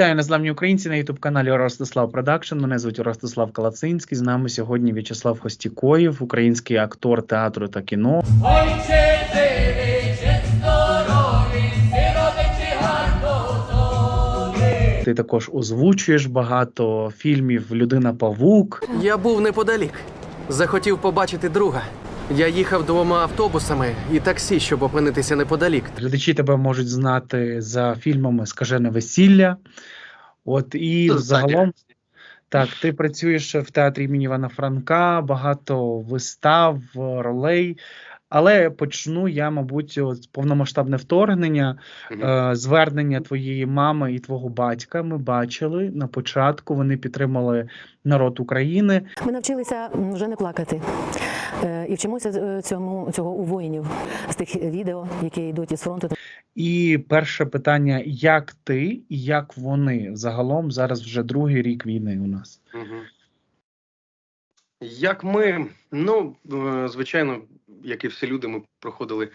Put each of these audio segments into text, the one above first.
Вітаю незламні українці на ютуб каналі Ростислав Продакшн. Мене звуть Ростислав Калацинський. З нами сьогодні В'ячеслав Хостікоєв, український актор театру та кіно. Ти також озвучуєш багато фільмів Людина Павук. Я був неподалік. Захотів побачити друга. Я їхав двома автобусами і таксі, щоб опинитися неподалік. Глядачі тебе можуть знати за фільмами Скажене весілля. От і Достатньо. загалом так, ти працюєш в театрі імені Івана Франка, багато вистав, ролей. Але почну я, мабуть, от з повномасштабне вторгнення. Е, звернення твоєї мами і твого батька ми бачили на початку. Вони підтримали народ України. Ми навчилися вже не плакати Е, і вчимося е, цьому цього у воїнів з тих відео, які йдуть із фронту. І перше питання: як ти і як вони загалом зараз вже другий рік війни у нас? Мгм. Як ми, ну, е, звичайно, як і всі люди, ми проходили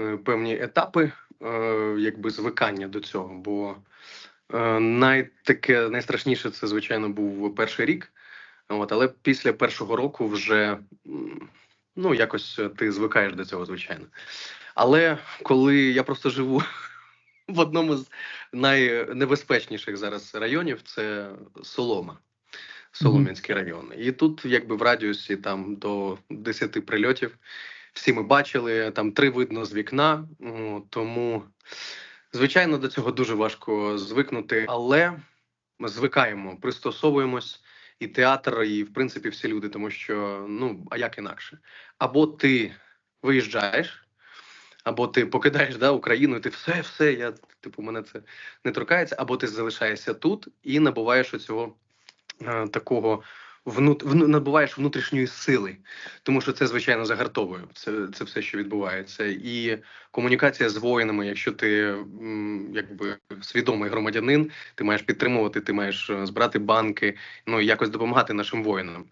е, певні етапи е, якби звикання до цього. Бо е, найтаке, найстрашніше це, звичайно, був перший рік. От, але після першого року вже ну, якось ти звикаєш до цього, звичайно. Але коли я просто живу в одному з найнебезпечніших зараз районів, це Солома. Солом'янський район. І тут, якби в радіусі там до 10 прильотів, всі ми бачили, там три видно з вікна. Тому, звичайно, до цього дуже важко звикнути, але ми звикаємо, пристосовуємось. І театр, і в принципі всі люди, тому що ну а як інакше? Або ти виїжджаєш, або ти покидаєш да, Україну, і ти все, все, я типу, мене це не торкається, або ти залишаєшся тут і набуваєш оцього е, такого внут, вну- набуваєш внутрішньої сили, тому що це звичайно загартовує. Це, це все, що відбувається, і комунікація з воїнами. Якщо ти якби свідомий громадянин, ти маєш підтримувати, ти маєш е, збирати банки, ну якось допомагати нашим воїнам.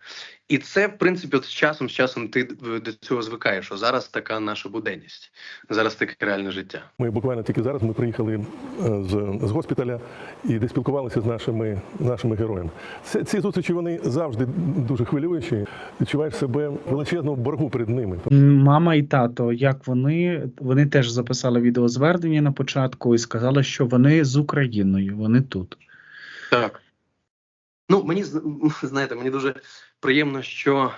І це, в принципі, от з часом, з часом ти до цього звикаєш. Що зараз така наша буденність, зараз таке реальне життя. Ми буквально тільки зараз ми приїхали е, з, з госпіталя і де спілкувалися з нашими, нашими героями. Ці, ці зустрічі вони завжди дуже хвилюючі. Відчуваєш себе в боргу перед ними. Мама і тато, як вони, вони теж записали відеозвернення на початку і сказали, що вони з Україною, вони тут. Так. Ну, мені знаєте, мені дуже приємно, що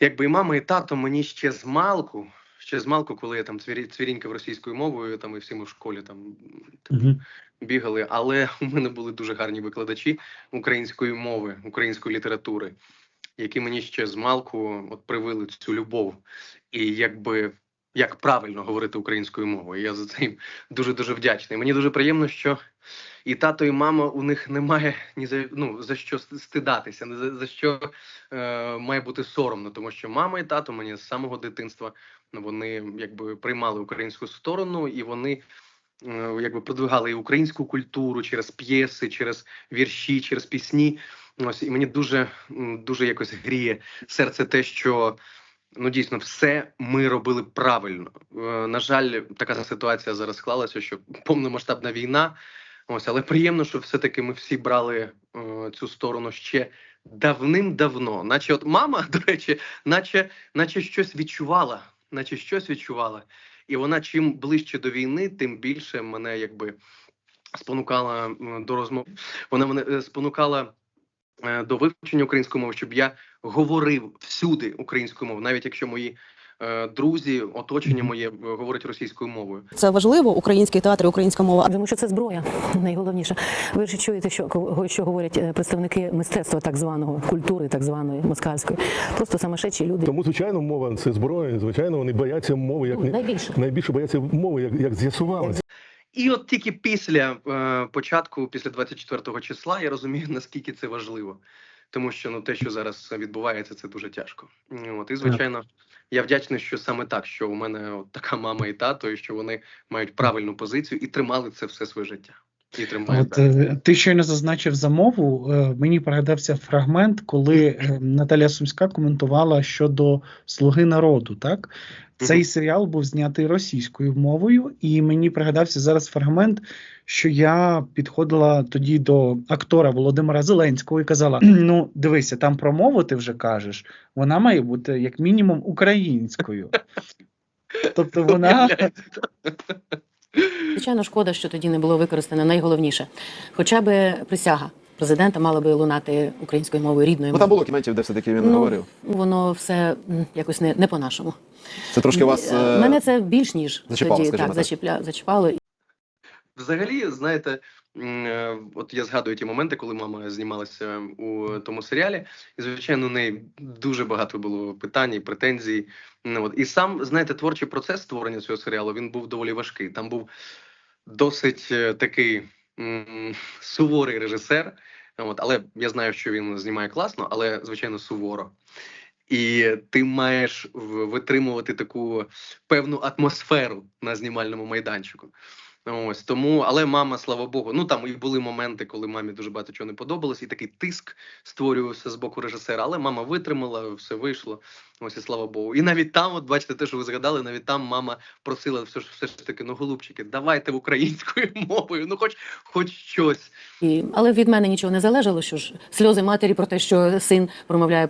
якби і мама, і тато мені ще з малку, ще з малку, коли я там цвірі, цвірінькав російською мовою, там і всі ми в школі там Угу. бігали, але у мене були дуже гарні викладачі української мови, української літератури, які мені ще з малку от привили цю любов. І якби як правильно говорити українською мовою. Я за це їм дуже дуже вдячний. Мені дуже приємно, що і тато, і мама у них немає ні за ну за що стидатися, не за, за що е, має бути соромно, тому що мама і тато мені з самого дитинства ну, вони якби приймали українську сторону, і вони е, якби продвигали і українську культуру через п'єси, через вірші, через пісні. Ось і мені дуже дуже якось гріє серце те, що. Ну, дійсно, все ми робили правильно. Е, на жаль, така ситуація зараз склалася, що повномасштабна війна. Ось, але приємно, що все-таки ми всі брали е, цю сторону ще давним-давно. Наче от мама, до речі, наче, наче щось відчувала, наче щось відчувала. І вона чим ближче до війни, тим більше мене якби спонукала до розмов. Вона мене е, спонукала е, до вивчення української мови, щоб я говорив всюди українською мовою, навіть якщо мої друзі, оточення моє е, говорять російською мовою. Це важливо, український театр, і українська мова. Тому що це зброя, найголовніше. Ви ж чуєте, що ко- що говорять е, представники мистецтва так званого, культури так званої москальської. Просто самошедші люди. Тому, звичайно, мова це зброя. Звичайно, вони бояться мови, як Ну, найбільше. найбільше бояться мови, як, як з'ясувалося. І от тільки після е, початку, після 24 числа, я розумію, наскільки це важливо. Тому що ну те, що зараз відбувається, це дуже тяжко. От і звичайно, я вдячний, що саме так, що у мене от така мама і тато, і що вони мають правильну позицію і тримали це все своє життя. І тримає. От е, ти щойно зазначив за мову. е, Мені пригадався фрагмент, коли е, Наталя Сумська коментувала щодо Слуги народу. Так цей серіал був знятий російською мовою, і мені пригадався зараз фрагмент, що я підходила тоді до актора Володимира Зеленського і казала: Ну, дивися, там про мову ти вже кажеш, вона має бути як мінімум українською. Тобто вона Звичайно, шкода, що тоді не було використано найголовніше. Хоча би присяга президента мала би лунати українською мовою рідною Ну там було кіментів, де все-таки він Ну, говорив. Воно все якось не, не по-нашому. Це трошки вас. е, Мене це більш ніж зачіпало, тоді так, так. зачіпля, зачіпало. Взагалі, знаєте, е, от я згадую ті моменти, коли мама знімалася у тому серіалі, і звичайно, у неї дуже багато було питань і претензій. Ну, от. І сам, знаєте, творчий процес створення цього серіалу він був доволі важкий. Там був досить е, такий суворий режисер. От, але я знаю, що він знімає класно, але звичайно суворо. І ти маєш витримувати таку певну атмосферу на знімальному майданчику. Ось тому, але мама, слава Богу, ну там і були моменти, коли мамі дуже багато чого не подобалось, і такий тиск створювався з боку режисера. Але мама витримала, все вийшло. Ось і слава Богу. І навіть там, от бачите, те, що ви згадали, навіть там мама просила все ж все ж таки, ну голубчики, давайте українською мовою, ну хоч хоч щось. І, але від мене нічого не залежало. Що ж сльози матері про те, що син промовляє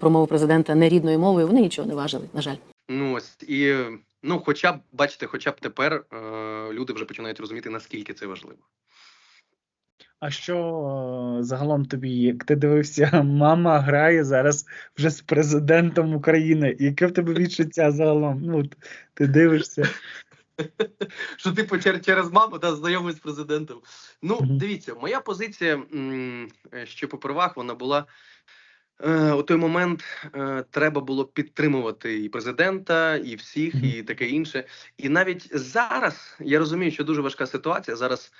промову президента не рідною мовою, вони нічого не важили, на жаль. Ну ось і ну, хоча б бачите, хоча б тепер е, люди вже починають розуміти, наскільки це важливо. А що е, загалом тобі, як ти дивився, мама грає зараз вже з президентом України. Яке в тебе відчуття загалом? Ну, от ти дивишся. що типу через маму та знайомий з президентом. Ну, дивіться, моя позиція м, е, ще попервах вона була. Е, у той момент е, треба було підтримувати і президента, і всіх, і таке інше. І навіть зараз я розумію, що дуже важка ситуація. Зараз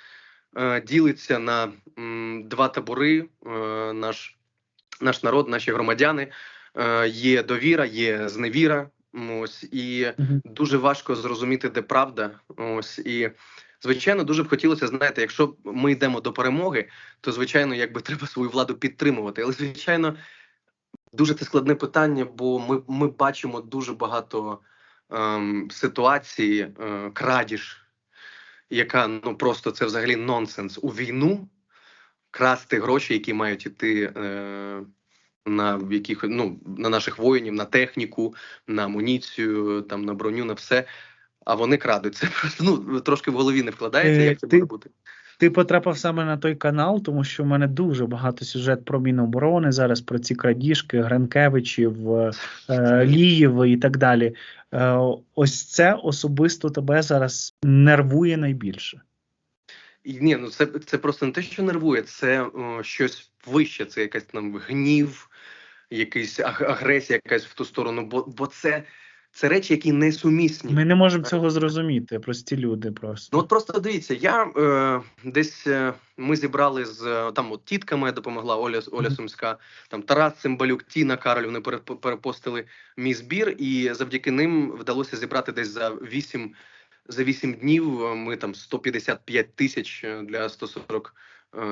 е, ділиться на два табори. Наш, наш народ, наші громадяни. Є довіра, є зневіра. Ось і дуже важко зрозуміти, де правда. Ось і звичайно, дуже б хотілося знаєте, якщо ми йдемо до перемоги, то звичайно, якби треба свою владу підтримувати. Але звичайно, дуже це складне питання, бо ми, ми бачимо дуже багато ем, ситуацій, е, крадіж, яка ну просто це взагалі нонсенс у війну. Красти гроші, які мають іти е, на яких ну на наших воїнів, на техніку, на амуніцію, там на броню, на все. А вони крадуть. Це просто ну трошки в голові не вкладається. Е, Як це ти- може бути? Ти потрапив саме на той канал, тому що в мене дуже багато сюжет про Міноборони зараз, про ці крадіжки, Гринкевичів, е, е, і так далі. Е, ось це особисто тебе зараз нервує найбільше. Ні, ну це, це просто не те, що нервує, це о, щось вище, це якась там гнів, якась агресія, якась в ту сторону, бо, бо це, це речі, які несумісні. Ми не можемо цього зрозуміти, прості люди просто. Ну от просто дивіться, я е, десь е, ми зібрали з е, там от тітка моя допомогла Оля Оля Мгм. Сумська, там Тарас Цимбалюк, Тіна Кароль. Вони перепостили мій збір, і завдяки ним вдалося зібрати десь за 8 за 8 днів. е, Ми там 155 тисяч е, для 140 е,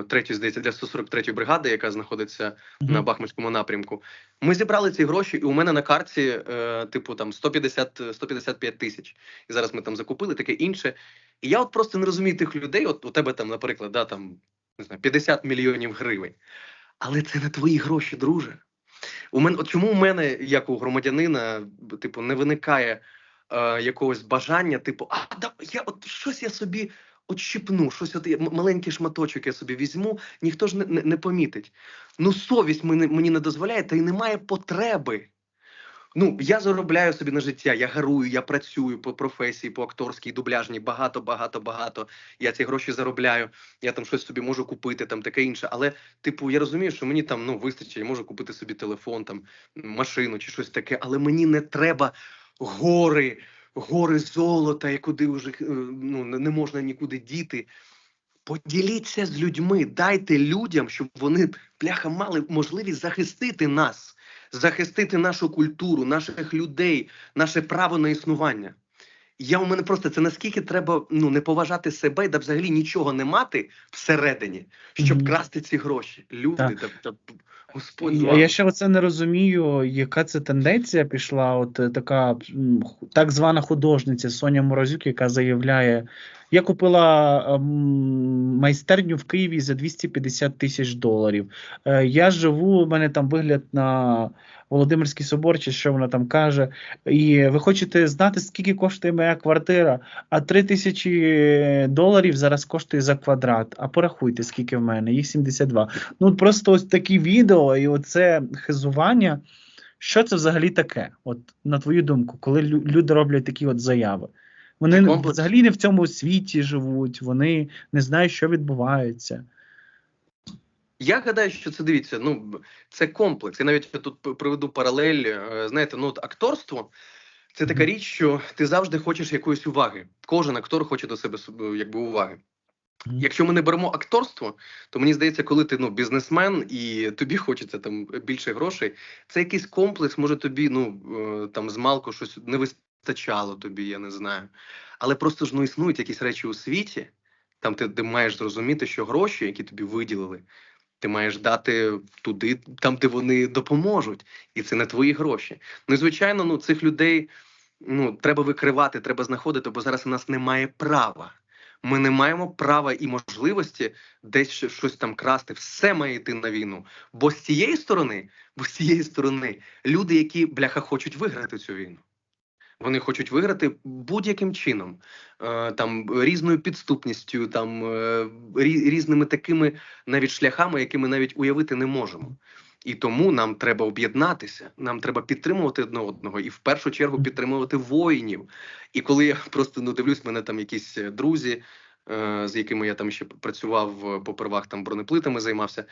третьої, здається, для 143-ї бригади, яка знаходиться Мгм. на Бахмутському напрямку. Ми зібрали ці гроші, і у мене на карті, е, типу, там 150, 155 тисяч. І зараз ми там закупили таке інше. І я от просто не розумію тих людей. От у тебе там, наприклад, да, там не знаю, 50 мільйонів гривень. Але це не твої гроші, друже. У мене, от чому у мене, як у громадянина, типу, не виникає е, якогось бажання, типу, а да, я от щось я собі отщипну, щось от маленький шматочок я собі візьму, ніхто ж не, не, не помітить. Ну, совість мені, мені не дозволяє, та й немає потреби. Ну, я заробляю собі на життя, я гарую, я працюю по професії, по акторській, дубляжній, багато, багато, багато. Я ці гроші заробляю, я там щось собі можу купити, там таке інше. Але, типу, я розумію, що мені там ну вистачить, я можу купити собі телефон, там машину чи щось таке, але мені не треба гори, гори золота, і куди вже е, ну, не можна нікуди діти. Поділіться з людьми, дайте людям, щоб вони бляха мали можливість захистити нас, захистити нашу культуру, наших людей, наше право на існування. Я у мене просто це наскільки треба ну не поважати себе да взагалі нічого не мати всередині, щоб красти ці гроші. Люди, Так. та, та, Господь Я, ще оце не розумію, яка це тенденція пішла. От е, така так звана художниця Соня Морозюк, яка заявляє: я купила ем, майстерню в Києві за 250 тисяч доларів. Е, Я живу, у мене там вигляд на Володимирський собор, чи що вона там каже. І ви хочете знати, скільки коштує моя квартира? А 3 тисячі доларів зараз коштує за квадрат. А порахуйте, скільки в мене, їх 72. Ну, просто ось такі відео і оце хизування. Що це взагалі таке? От на твою думку, коли люди роблять такі от заяви? Вони Комплекс. взагалі не в цьому світі живуть, вони не знають, що відбувається. Я гадаю, що це дивіться. Ну це комплекс. Я навіть тут п- приведу паралель. е, Знаєте, ну от акторство це така річ, що ти завжди хочеш якоїсь уваги. Кожен актор хоче до себе якби уваги. Якщо ми не беремо акторство, то мені здається, коли ти ну бізнесмен і тобі хочеться там більше грошей, це якийсь комплекс, може тобі ну е, там з малку щось не вистачало тобі, я не знаю. Але просто ж ну існують якісь речі у світі, там ти, ти маєш зрозуміти, що гроші, які тобі виділили, ти маєш дати туди, там, де вони допоможуть, і це не твої гроші. Ну і звичайно, ну цих людей ну треба викривати, треба знаходити, бо зараз у нас немає права. Ми не маємо права і можливості десь щось там красти. Все має йти на війну. Бо з цієї сторони, бо з цієї сторони, люди, які бляха хочуть виграти цю війну. Вони хочуть виграти будь-яким чином, е, там різною підступністю, там е, різними такими навіть шляхами, які ми навіть уявити не можемо. І тому нам треба об'єднатися, нам треба підтримувати одне одного і в першу чергу підтримувати воїнів. І коли я просто ну дивлюсь, мене там якісь е, друзі, е, з якими я там ще працював е, попервах, там бронеплитами займався.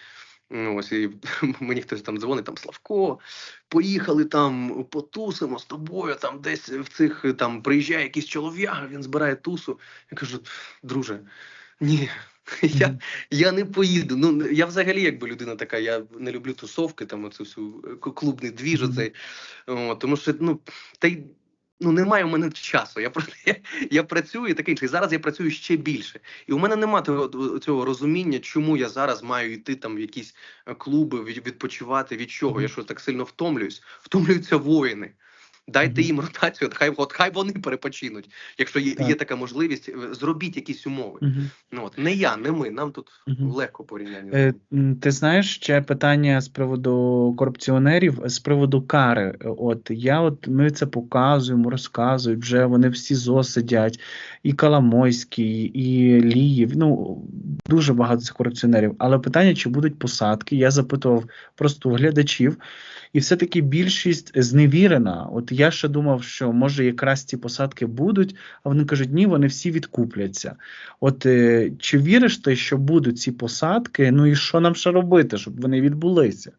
Ну, ось і мені хтось там дзвонить, там Славко, поїхали там, потусимо з тобою, там десь в цих там приїжджає якийсь чолов'яга, він збирає тусу. Я кажу, друже, ні. Я, я не поїду. Ну я взагалі, якби людина така, я не люблю тусовки, там оцю всю е, клубний двіж, оцей. О, тому що ну та й ну немає у мене часу. Я я, я працюю і таке інше. І зараз я працюю ще більше. І у мене немає того цього розуміння, чому я зараз маю йти там в якісь е, клуби, відпочивати від чого. Я що так сильно втомлююсь. Втомлюються воїни. Дайте їм ротацію, хай от хай вони перепочинуть. Якщо є, Так. є така можливість, е, зробіть якісь умови. Мгм. Ну от не я, не ми. Нам тут Мгм. легко порівняння. Е, Ти знаєш ще питання з приводу корупціонерів, з приводу кари. От я от ми це показуємо, розказують, вже вони всі ЗО сидять, і Коломойський, і Ліїв. Ну дуже багато цих корупціонерів. Але питання, чи будуть посадки? Я запитував просто у глядачів, і все-таки більшість зневірена. От я ще думав, що може якраз ці посадки будуть, а вони кажуть, ні, вони всі відкупляться. От е, чи віриш ти, що будуть ці посадки? Ну і що нам ще робити, щоб вони відбулися?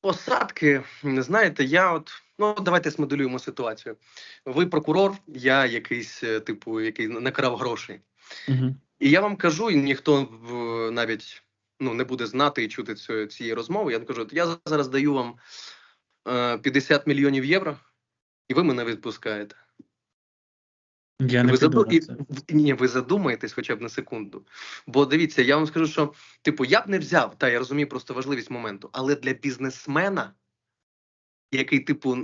Посадки, знаєте, я от ну давайте смоделюємо ситуацію. Ви прокурор, я якийсь, е, типу, який накрав грошей. Угу. І я вам кажу, і ніхто навіть ну, не буде знати і чути цю, цієї розмови. Я кажу, я зараз даю вам 50 мільйонів євро, і ви мене відпускаєте. Я не ви, піду заду... це. ні, ви задумаєтесь хоча б на секунду. Бо дивіться, я вам скажу, що типу, я б не взяв, та я розумію просто важливість моменту, але для бізнесмена, який, типу,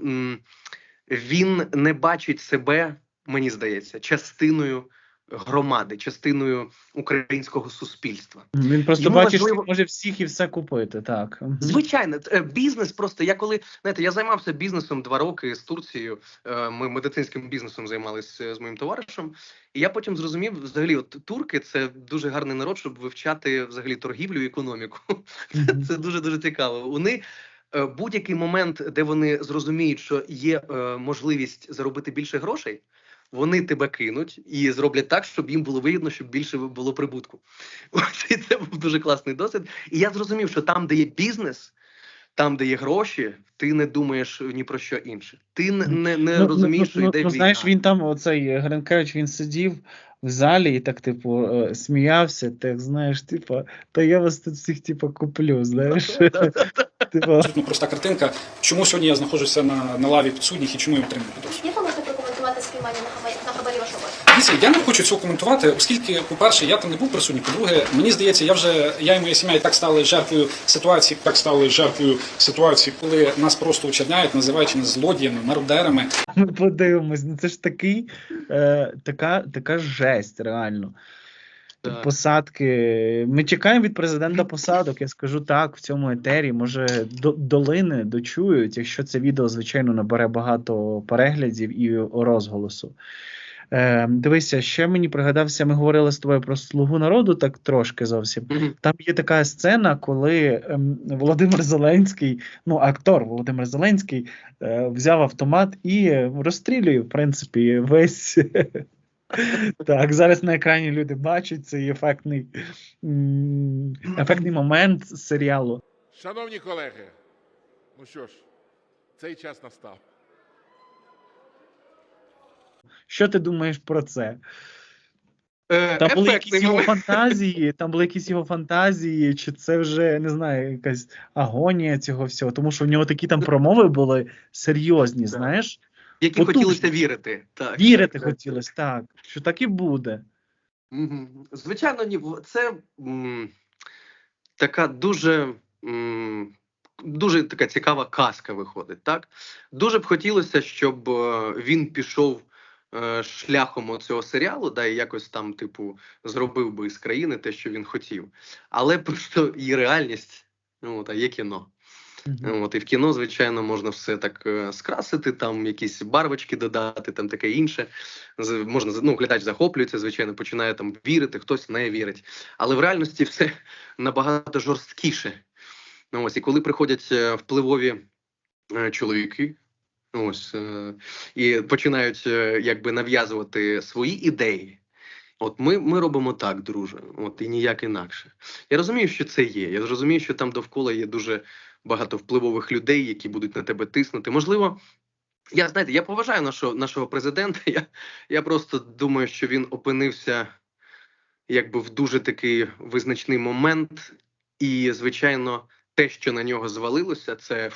він не бачить себе, мені здається, частиною громади, частиною українського суспільства. Він просто Йому бачить, важливо- що може всіх і все купити. Так. Звичайно, е, бізнес просто я коли знаєте, я займався бізнесом два роки з Турцією. е, Ми медицинським бізнесом займалися з моїм товаришем. І я потім зрозумів, взагалі, от турки це дуже гарний народ, щоб вивчати взагалі торгівлю і економіку. Це дуже дуже цікаво. Вони е, будь-який момент, де вони зрозуміють, що є е, можливість заробити більше грошей. Вони тебе кинуть і зроблять так, щоб їм було вигідно, щоб більше було прибутку. Ось і це був дуже класний досвід. І я зрозумів, що там, де є бізнес, там, де є гроші, ти не думаєш ні про що інше. Ти не, не, не Ну, розумієш, ну, що ну, йде ну, війна. знаєш, він там, оцей е, Гринкевич, він сидів в залі і так, типу, е, сміявся, так знаєш, типу, та я вас тут всіх, типу, куплю, знаєш. Типу, Абсолютно проста картинка. Чому сьогодні я знаходжуся на, на лаві підсудніх і чому я отримую підозру? Як ви можете прокоментувати спіймання Дивіться, я не хочу цього коментувати, оскільки, по-перше, я там не був присутній. По-друге, мені здається, я вже я і моя сім'я і так стали жертвою ситуації, так стали жертвою ситуації, коли нас просто очерняють, називаючи нас злодіями, мародерами. Ми подивимось. Ну це ж такий, е, така, така жесть, реально. Так. Посадки. Ми чекаємо від президента посадок. Я скажу так в цьому етері. Може, до, долини дочують, якщо це відео, звичайно, набере багато переглядів і розголосу. Е, дивися, ще мені пригадався, ми говорили з тобою про слугу народу, так трошки зовсім. Мгм. Там є така сцена, коли ем, Володимир Зеленський, ну актор Володимир Зеленський, е, взяв автомат і розстрілює, в принципі, весь. Так, зараз на екрані люди бачать цей ефектний, ефектний момент серіалу. Шановні колеги, ну що ж, цей час настав. Що ти думаєш про це? Е, Там були якісь його фантазії, там були якісь його фантазії, чи це вже не знаю, якась агонія цього всього, тому що в нього такі там промови були серйозні, знаєш? які потужно. хотілося вірити. Так, Вірити так, так. хотілося, так, що так і буде. Звичайно, ні. Це м, така дуже, м, дуже така цікава казка виходить. Так? Дуже б хотілося, щоб е, він пішов шляхом цього серіалу, да, і якось там, типу, зробив би з країни те, що він хотів. Але просто і реальність, ну, от, а є кіно. Мгм. От, і в кіно, звичайно, можна все так е, скрасити, там якісь барвочки додати, там таке інше. Можна ну, глядач захоплюється, звичайно, починає там вірити, хтось не вірить. Але в реальності все набагато жорсткіше. Ну, ось, і коли приходять е, впливові е, чоловіки, ось, е, і починають е, якби нав'язувати свої ідеї. От ми, ми робимо так, друже, от і ніяк інакше. Я розумію, що це є. Я розумію, що там довкола є дуже багато впливових людей, які будуть на тебе тиснути. Можливо, я знаєте, я поважаю нашого, нашого президента. Я, я просто думаю, що він опинився якби в дуже такий визначний момент, і, звичайно, те, що на нього звалилося, це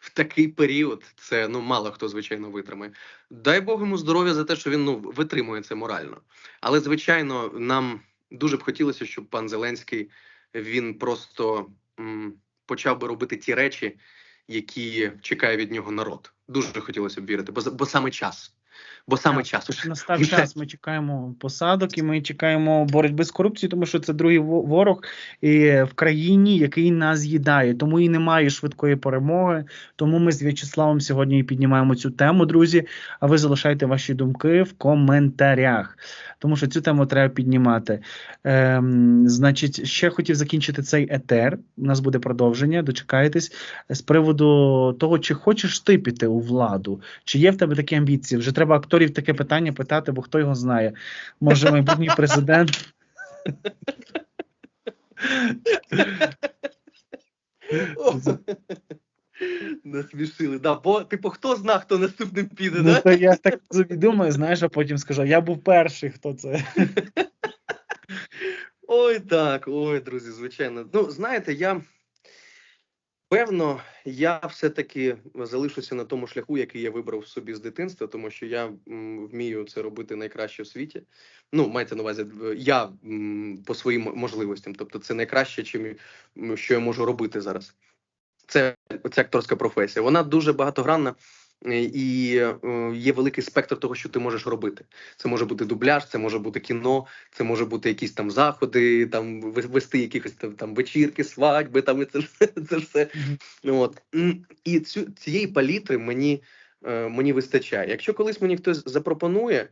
в такий період. Це ну мало хто звичайно витримає. Дай Бог йому здоров'я за те, що він ну витримує це морально. Але звичайно, нам дуже б хотілося, щоб пан Зеленський він просто м, почав би робити ті речі, які чекає від нього народ. Дуже хотілося б вірити, бо, бо саме час. Бо саме час. тож Настав час. Ми чекаємо посадок і ми чекаємо боротьби з корупцією, тому що це другий ворог і в країні, який нас з'їдає. Тому і немає швидкої перемоги. Тому ми з В'ячеславом сьогодні і піднімаємо цю тему, друзі. А ви залишайте ваші думки в коментарях, тому що цю тему треба піднімати. Ем, значить, ще хотів закінчити цей етер. У нас буде продовження. Дочекайтесь з приводу того, чи хочеш ти піти у владу. Чи є в тебе такі амбіції? Вже треба акторів таке питання питати, бо хто його знає. Може, майбутній президент. Насмішили. Да, бо, типу, хто зна, хто наступним піде, Ну, да? то я так собі думаю, знаєш, а потім скажу: я був перший, хто це. Ой, так, ой, друзі, звичайно. Ну, знаєте, я певно, я все-таки залишуся на тому шляху, який я вибрав собі з дитинства, тому що я вмію це робити найкраще в світі. Ну, мається на увазі, я по своїм можливостям. Тобто, це найкраще, чим що я можу робити зараз. Це це акторська професія. Вона дуже багатогранна. Е, І е, є великий спектр того, що ти можеш робити. Це може бути дубляж, це може бути кіно, це може бути якісь там заходи, там ве- вести якихось там, вечірки, свадьби, там і це, це все. От. І цю, цієї палітри мені, е, мені вистачає. Якщо колись мені хтось запропонує,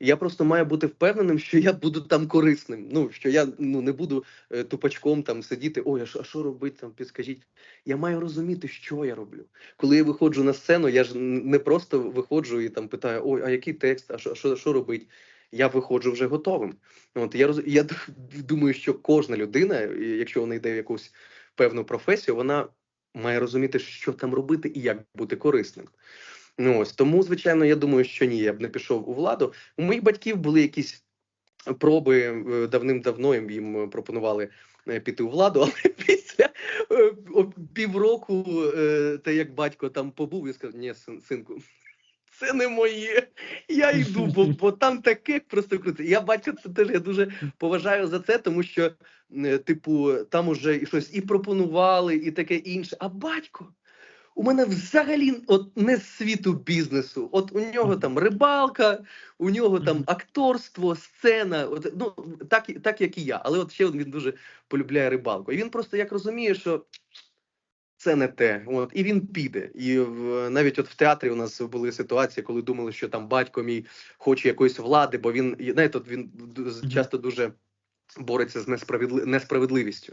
я просто маю бути впевненим, що я буду там корисним. Ну, що я ну, не буду е, тупачком там сидіти, ой, а що, робити там, підскажіть. Я маю розуміти, що я роблю. Коли я виходжу на сцену, я ж не просто виходжу і там питаю, ой, а який текст, а що, що, що робить? Я виходжу вже готовим. От я роз... я думаю, що кожна людина, якщо вона йде в якусь певну професію, вона має розуміти, що там робити і як бути корисним. Ну ось тому, звичайно, я думаю, що ні, я б не пішов у владу. У моїх батьків були якісь проби е, давним-давно їм- пропонували е, піти у владу, але після е, півроку, те як батько там побув, я сказав, ні, син, синку, це не моє. Я йду, бо, бо там таке просто круто. Я батька це теж я дуже поважаю за це, тому що, типу, там уже щось і пропонували, і таке інше. А батько. У мене взагалі от не з світу бізнесу. От у нього там рибалка, у нього там акторство, сцена. От, ну так, так як і я. Але от ще він дуже полюбляє рибалку. І він просто як розуміє, що це не те. От і він піде. І в, навіть от в театрі у нас були ситуації, коли думали, що там батько мій хоче якоїсь влади, бо він знаєте, от він часто дуже бореться з несправедли... несправедливістю.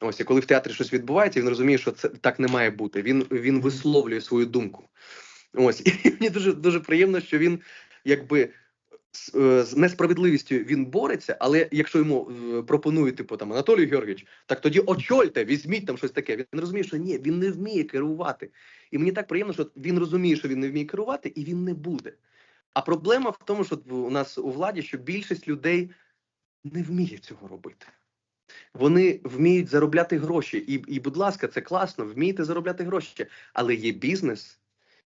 Ось і коли в театрі щось відбувається, він розуміє, що це так не має бути. Він він висловлює свою думку. Ось і мені дуже дуже приємно, що він якби з, е, несправедливістю він бореться, але якщо йому е, пропонують, типу там Анатолій Георгійович, так тоді очольте, візьміть там щось таке. Він розуміє, що ні, він не вміє керувати. І мені так приємно, що він розуміє, що він не вміє керувати, і він не буде. А проблема в тому, що у нас у владі, що більшість людей не вміє цього робити. Вони вміють заробляти гроші, і, і, будь ласка, це класно, вмієте заробляти гроші, але є бізнес,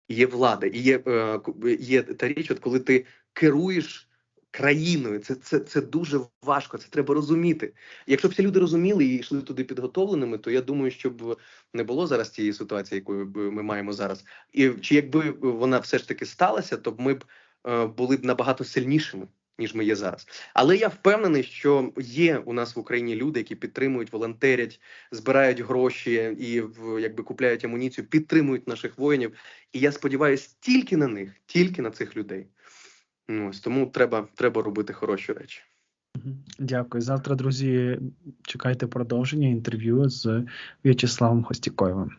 є влада, і є, е, є та річ, от коли ти керуєш країною, це, це, це дуже важко, це треба розуміти. Якщо б всі люди розуміли і йшли туди підготовленими, то я думаю, що б не було зараз тієї ситуації, яку ми маємо зараз. І чи якби вона все ж таки сталася, то ми б е, були б набагато сильнішими. Ніж ми є зараз, але я впевнений, що є у нас в Україні люди, які підтримують, волонтерять, збирають гроші і якби купляють амуніцію, підтримують наших воїнів. І я сподіваюся тільки на них, тільки на цих людей. Ну, ось тому треба, треба робити хороші речі. Дякую. Завтра, друзі, чекайте продовження інтерв'ю з В'ячеславом Хостікоєвим.